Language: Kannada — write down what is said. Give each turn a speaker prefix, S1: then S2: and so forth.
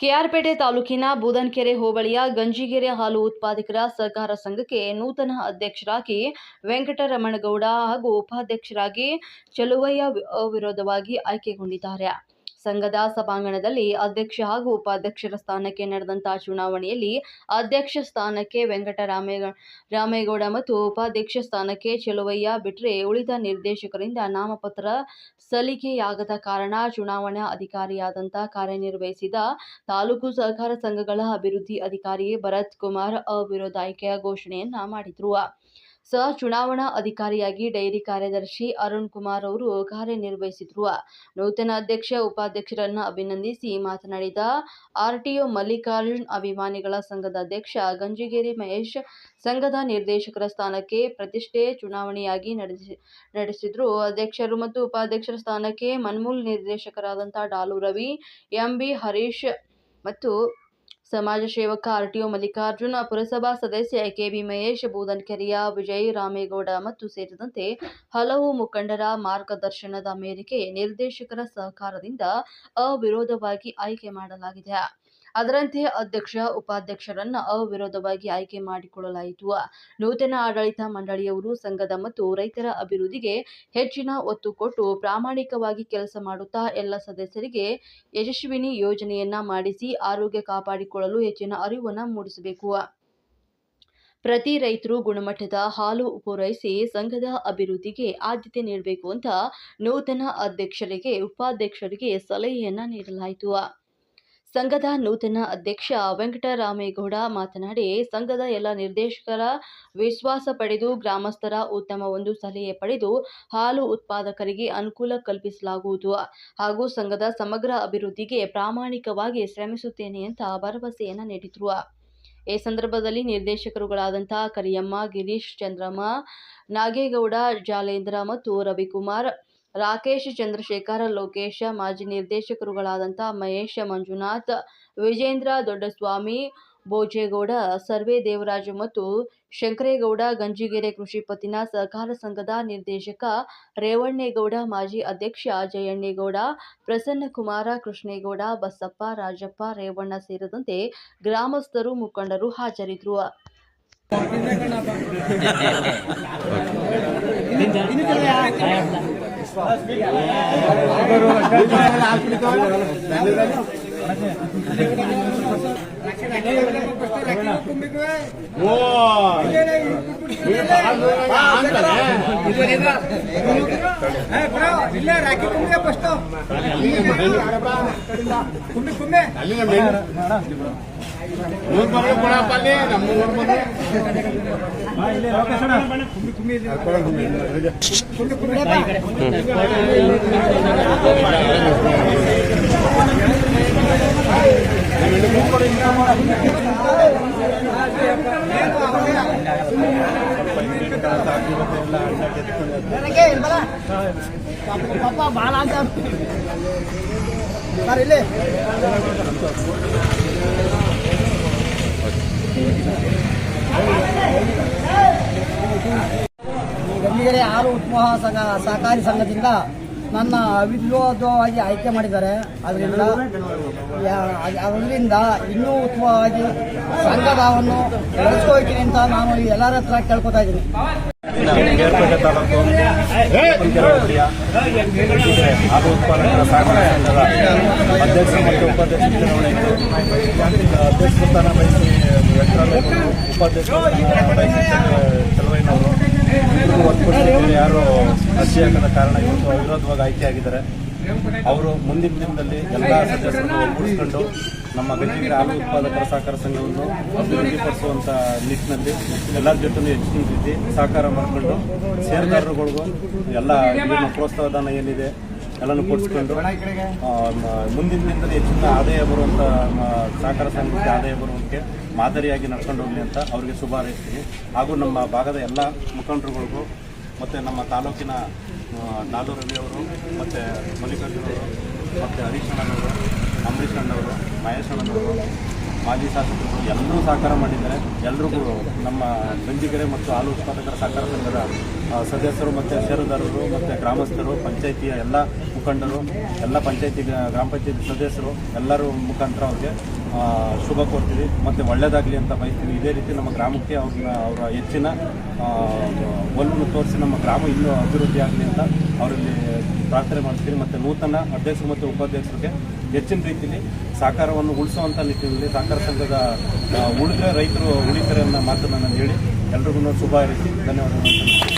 S1: ಕೆಆರ್ಪೇಟೆ ತಾಲೂಕಿನ ಬೂದನ್ಕೆರೆ ಹೋಬಳಿಯ ಗಂಜಿಗೆರೆ ಹಾಲು ಉತ್ಪಾದಕರ ಸಹಕಾರ ಸಂಘಕ್ಕೆ ನೂತನ ಅಧ್ಯಕ್ಷರಾಗಿ ವೆಂಕಟರಮಣಗೌಡ ಹಾಗೂ ಉಪಾಧ್ಯಕ್ಷರಾಗಿ ಚಲುವಯ್ಯ ಅವಿರೋಧವಾಗಿ ಆಯ್ಕೆಗೊಂಡಿದ್ದಾರೆ. ಸಂಘದ ಸಭಾಂಗಣದಲ್ಲಿ ಅಧ್ಯಕ್ಷ ಹಾಗೂ ಉಪಾಧ್ಯಕ್ಷರ ಸ್ಥಾನಕ್ಕೆ ನಡೆದಂತಹ ಚುನಾವಣೆಯಲ್ಲಿ ಅಧ್ಯಕ್ಷ ಸ್ಥಾನಕ್ಕೆ ವೆಂಕಟರಾಮೇ ರಾಮೇಗೌಡ ಮತ್ತು ಉಪಾಧ್ಯಕ್ಷ ಸ್ಥಾನಕ್ಕೆ ಚೆಲುವಯ್ಯ ಬಿಟ್ರೆ ಉಳಿದ ನಿರ್ದೇಶಕರಿಂದ ನಾಮಪತ್ರ ಸಲ್ಲಿಕೆಯಾಗದ ಕಾರಣ ಚುನಾವಣಾ ಅಧಿಕಾರಿಯಾದಂತಹ ಕಾರ್ಯನಿರ್ವಹಿಸಿದ ತಾಲೂಕು ಸಹಕಾರ ಸಂಘಗಳ ಅಭಿವೃದ್ಧಿ ಅಧಿಕಾರಿ ಭರತ್ ಕುಮಾರ್ ಅವಿರೋಧ ಆಯ್ಕೆಯ ಘೋಷಣೆಯನ್ನ ಮಾಡಿದ್ರು. ಸಹ ಚುನಾವಣಾ ಅಧಿಕಾರಿಯಾಗಿ ಡೈರಿ ಕಾರ್ಯದರ್ಶಿ ಅರುಣ್ ಕುಮಾರ್ ಅವರು ಕಾರ್ಯನಿರ್ವಹಿಸಿದ್ರು. ನೂತನ ಅಧ್ಯಕ್ಷ ಉಪಾಧ್ಯಕ್ಷರನ್ನು ಅಭಿನಂದಿಸಿ ಮಾತನಾಡಿದ ಆರ್ಟಿಒ ಮಲ್ಲಿಕಾರ್ಜುನ್, ಅಭಿಮಾನಿಗಳ ಸಂಘದ ಅಧ್ಯಕ್ಷ ಗಂಜಿಗೇರಿ ಮಹೇಶ್, ಸಂಘದ ನಿರ್ದೇಶಕರ ಸ್ಥಾನಕ್ಕೆ ಪ್ರತಿಷ್ಠೆ ಚುನಾವಣೆಯಾಗಿ ನಡೆಸಿ, ನಡೆಸಿದ್ರು. ಅಧ್ಯಕ್ಷರು ಮತ್ತು ಉಪಾಧ್ಯಕ್ಷರ ಸ್ಥಾನಕ್ಕೆ ಮನ್ಮೂಲ್ ನಿರ್ದೇಶಕರಾದಂಥ ಡಾಲು ರವಿ, ಎಂಬಿ ಹರೀಶ್ ಮತ್ತು ಸಮಾಜ ಸೇವಕ ಆರ್ಟಿಒ ಮಲ್ಲಿಕಾರ್ಜುನ, ಪುರಸಭಾ ಸದಸ್ಯ ಕೆಬಿ ಮಹೇಶ್, ಬೂದನ್ಕೆರೆಯ ವಿಜಯ್ ರಾಮೇಗೌಡ ಮತ್ತು ಸೇರಿದಂತೆ ಹಲವು ಮುಖಂಡರ ಮಾರ್ಗದರ್ಶನದ ಮೇರೆಗೆ ನಿರ್ದೇಶಕರ ಸಹಕಾರದಿಂದ ಅವಿರೋಧವಾಗಿ ಆಯ್ಕೆ ಮಾಡಲಾಗಿದೆ. ಅದರಂತೆ ಅಧ್ಯಕ್ಷ, ಉಪಾಧ್ಯಕ್ಷರನ್ನ ಅವಿರೋಧವಾಗಿ ಆಯ್ಕೆ ಮಾಡಿಕೊಳ್ಳಲಾಯಿತು. ನೂತನ ಆಡಳಿತ ಮಂಡಳಿಯವರು, ಸಂಘದ ಮತ್ತು ರೈತರ ಅಭಿವೃದ್ಧಿಗೆ ಹೆಚ್ಚಿನ ಒತ್ತು ಕೊಟ್ಟು ಪ್ರಾಮಾಣಿಕವಾಗಿ ಕೆಲಸ ಮಾಡುತ್ತಾ ಎಲ್ಲ ಸದಸ್ಯರಿಗೆ ಯಶಸ್ವಿನಿ ಯೋಜನೆಯನ್ನ ಮಾಡಿಸಿ ಆರೋಗ್ಯ ಕಾಪಾಡಿಕೊಳ್ಳಲು ಹೆಚ್ಚಿನ ಅರಿವನ್ನು ಮೂಡಿಸಬೇಕು. ಪ್ರತಿ ರೈತರು ಗುಣಮಟ್ಟದ ಹಾಲು ಪೂರೈಸಿ ಸಂಘದ ಅಭಿವೃದ್ಧಿಗೆ ಆದ್ಯತೆ ನೀಡಬೇಕು ಅಂತ ನೂತನ ಅಧ್ಯಕ್ಷರಿಗೆ, ಉಪಾಧ್ಯಕ್ಷರಿಗೆ ಸಲಹೆಯನ್ನ ನೀಡಲಾಯಿತು. ಸಂಘದ ನೂತನ ಅಧ್ಯಕ್ಷ ವೆಂಕಟರಾಮೇಗೌಡ ಮಾತನಾಡಿ, ಸಂಘದ ಎಲ್ಲ ನಿರ್ದೇಶಕರ ವಿಶ್ವಾಸ ಪಡೆದು ಗ್ರಾಮಸ್ಥರ ಉತ್ತಮ ಒಂದು ಸಲಹೆ ಪಡೆದು ಹಾಲು ಉತ್ಪಾದಕರಿಗೆ ಅನುಕೂಲ ಕಲ್ಪಿಸಲಾಗುವುದು. ಹಾಗೂ ಸಂಘದ ಸಮಗ್ರ ಅಭಿವೃದ್ಧಿಗೆ ಪ್ರಾಮಾಣಿಕವಾಗಿ ಶ್ರಮಿಸುತ್ತೇನೆ ಅಂತ ಭರವಸೆಯನ್ನು ನೀಡಿದ್ರು. ಈ ಸಂದರ್ಭದಲ್ಲಿ ನಿರ್ದೇಶಕರುಗಳಾದಂಥ ಕರಿಯಮ್ಮ, ಗಿರೀಶ್ ಚಂದ್ರಮ್ಮ, ನಾಗೇಗೌಡ, ಜಾಲೇಂದ್ರ ಮತ್ತು ರವಿಕುಮಾರ್ ರಾಕೇಶ್ ಚಂದ್ರಶೇಖರ್ ಲೋಕೇಶ ಮಾಜಿ ನಿರ್ದೇಶಕರುಗಳಾದಂಥ ಮಹೇಶ ಮಂಜುನಾಥ್ ವಿಜೇಂದ್ರ ದೊಡ್ಡಸ್ವಾಮಿ ಭೋಜೇಗೌಡ ಸರ್ವೆ ದೇವರಾಜು ಮತ್ತು ಶಂಕರೇಗೌಡ ಗಂಜಿಗೆರೆ ಕೃಷಿ ಪತ್ತಿನ ಸಹಕಾರ ಸಂಘದ ನಿರ್ದೇಶಕ ರೇವಣ್ಣೇಗೌಡ ಮಾಜಿ ಅಧ್ಯಕ್ಷ ಜಯಣ್ಣೇಗೌಡ ಪ್ರಸನ್ನಕುಮಾರ ಕೃಷ್ಣೇಗೌಡ ಬಸಪ್ಪ ರಾಜಪ್ಪ ರೇವಣ್ಣ ಸೇರಿದಂತೆ ಗ್ರಾಮಸ್ಥರು ಮುಖಂಡರು ಹಾಜರಿದ್ದರು.
S2: विश्वास
S3: ಇಲ್ಲ ರಾಕಿ ಕುಂಬೆ ಫಸ್ಟ್ ಕುಂಬೆ ಕುಂಬೆ
S2: ಮೂರ್ ಮಗಳು ಕೊಡಪ್ಪ ಅಲ್ಲಿ ನಮ್ಮ ಮೂರ್ ಮಗಳು
S3: ಕುಂಬೆ ಕುಂಬೆ ನನಗೆ ಇಲ್ಲಿ ಪಾಪ ಹಾಲು ಸಂಘ ಸಹಕಾರಿ ಸಂಘದಿಂದ ನನ್ನ ಅವಿರೋಧವಾಗಿ ಆಯ್ಕೆ ಮಾಡಿದ್ದಾರೆ. ಅದರಿಂದ ಅದರಿಂದ ಇನ್ನೂ ಉತ್ತಮವಾಗಿ ಸಂಘದವನ್ನು ಬೆಳೆಸ್ಕೋತೀನಿ ಅಂತ ನಾನು ಎಲ್ಲರ ಹತ್ರ ಕೇಳ್ಕೊತಾ ಇದ್ದೀನಿ.
S4: ಹಾಲು ಉತ್ಪಾದಕರ ಸಹಕಾರ ಸಂಘದ ಅಧ್ಯಕ್ಷ ಮತ್ತು ಉಪಾಧ್ಯಕ್ಷ ಚುನಾವಣೆ ಇತ್ತು. ಅಧ್ಯಕ್ಷ ಸ್ಥಾನ ಬಯಸಿ ಉಪಾಧ್ಯಕ್ಷ ಹಾಕದ ಕಾರಣ ಇವತ್ತು ಅವಿರೋಧವಾಗಿ ಆಯ್ಕೆಯಾಗಿದ್ದಾರೆ. ಅವರು ಮುಂದಿನ ದಿನದಲ್ಲಿ ಎಲ್ಲ ಸದಸ್ಯರನ್ನು ಒಗ್ಗೂಡಿಸಿಕೊಂಡು ನಮ್ಮ ಗಂಜಿಗಿರಿ ಹಾಲು ಉತ್ಪಾದಕರ ಸಹಕಾರ ಸಂಘವನ್ನು ಅಭಿವೃದ್ಧಿಪಡಿಸುವಂಥ ನಿಟ್ಟಿನಲ್ಲಿ ಎಲ್ಲರ ಜೊತೆ ಹೆಚ್ಚಿನ ರೀತಿ ಸಹಕಾರ ಮಾಡಿಕೊಂಡು ಷೇರುದಾರರುಗಳಿಗೂ ಎಲ್ಲ ಏನು ಪ್ರೋತ್ಸಾಹಧನ ಏನಿದೆ ಎಲ್ಲನೂ ಕೊಡಿಸ್ಕೊಂಡು ಮುಂದಿನ ದಿನದಲ್ಲಿ ಹೆಚ್ಚಿನ ಆದಾಯ ಬರುವಂಥ ಸಹಕಾರ ಸಂಘಕ್ಕೆ ಆದಾಯ ಬರುವಂತೆ ಮಾದರಿಯಾಗಿ ನಡ್ಕೊಂಡು ಹೋಗಲಿ ಅಂತ ಅವರಿಗೆ ಶುಭ ಹಾಗೂ ನಮ್ಮ ಭಾಗದ ಎಲ್ಲ ಮುಖಂಡರುಗಳಿಗೂ ಮತ್ತು ನಮ್ಮ ತಾಲೂಕಿನ ಡಾಲು ರವಿಯವರು ಮತ್ತು ಮಲ್ಲಿಕಾರ್ಜುನವರು, ಮತ್ತು ಹರೀಶ್ ಅಣ್ಣನವರು ಅಂಬರೀಷ್ ಅಣ್ಣವರು ಮಹೇಶ್ ಅಣ್ಣನವರು ಮಾಜಿ ಶಾಸಕರು ಎಲ್ಲರೂ ಸಹಕಾರ ಮಾಡಿದ್ದಾರೆ. ಎಲ್ರಿಗೂ ನಮ್ಮ ಗಂಜಿಗೆರೆ ಮತ್ತು ಹಾಲು ಉತ್ಪಾದಕರ ಸಹಕಾರ ಸಂಘದ ಸದಸ್ಯರು ಮತ್ತು ಷೇರುದಾರರು ಮತ್ತು ಗ್ರಾಮಸ್ಥರು, ಪಂಚಾಯಿತಿಯ ಎಲ್ಲ ಮುಖಂಡರು, ಎಲ್ಲ ಪಂಚಾಯಿತಿ, ಗ್ರಾಮ ಪಂಚಾಯತಿ ಸದಸ್ಯರು ಎಲ್ಲರೂ ಮುಖಾಂತರ ಅವ್ರಿಗೆ ಶುಭ ಕೊಡ್ತೀವಿ ಮತ್ತು ಒಳ್ಳೆಯದಾಗಲಿ ಅಂತ ಬಯಸ್ತೀವಿ. ಇದೇ ರೀತಿ ನಮ್ಮ ಗ್ರಾಮಕ್ಕೆ ಅವ್ರನ್ನ ಅವರ ಹೆಚ್ಚಿನ ಒಲವನ್ನು ತೋರಿಸಿ ನಮ್ಮ ಗ್ರಾಮ ಇನ್ನೂ ಅಭಿವೃದ್ಧಿ ಆಗಲಿ ಅಂತ ಅವರಲ್ಲಿ ಪ್ರಾರ್ಥನೆ ಮಾಡ್ತೀವಿ. ಮತ್ತು ನೂತನ ಅಧ್ಯಕ್ಷರು ಮತ್ತು ಉಪಾಧ್ಯಕ್ಷರಿಗೆ ಹೆಚ್ಚಿನ ರೀತಿಯಲ್ಲಿ ಸಹಕಾರವನ್ನು ಉಳಿಸುವಂಥ ನಿಟ್ಟಿನಲ್ಲಿ ಸಹಕಾರ ಸಂಘದ ಉಳಿದ ರೈತರು ಉಳಿತಾರೆ ಅನ್ನೋ ಮಾತನ್ನು ನಾನು ಹೇಳಿ ಎಲ್ರಿಗೂ ಶುಭ ಹಾರೈಸಿ ಧನ್ಯವಾದಗಳು.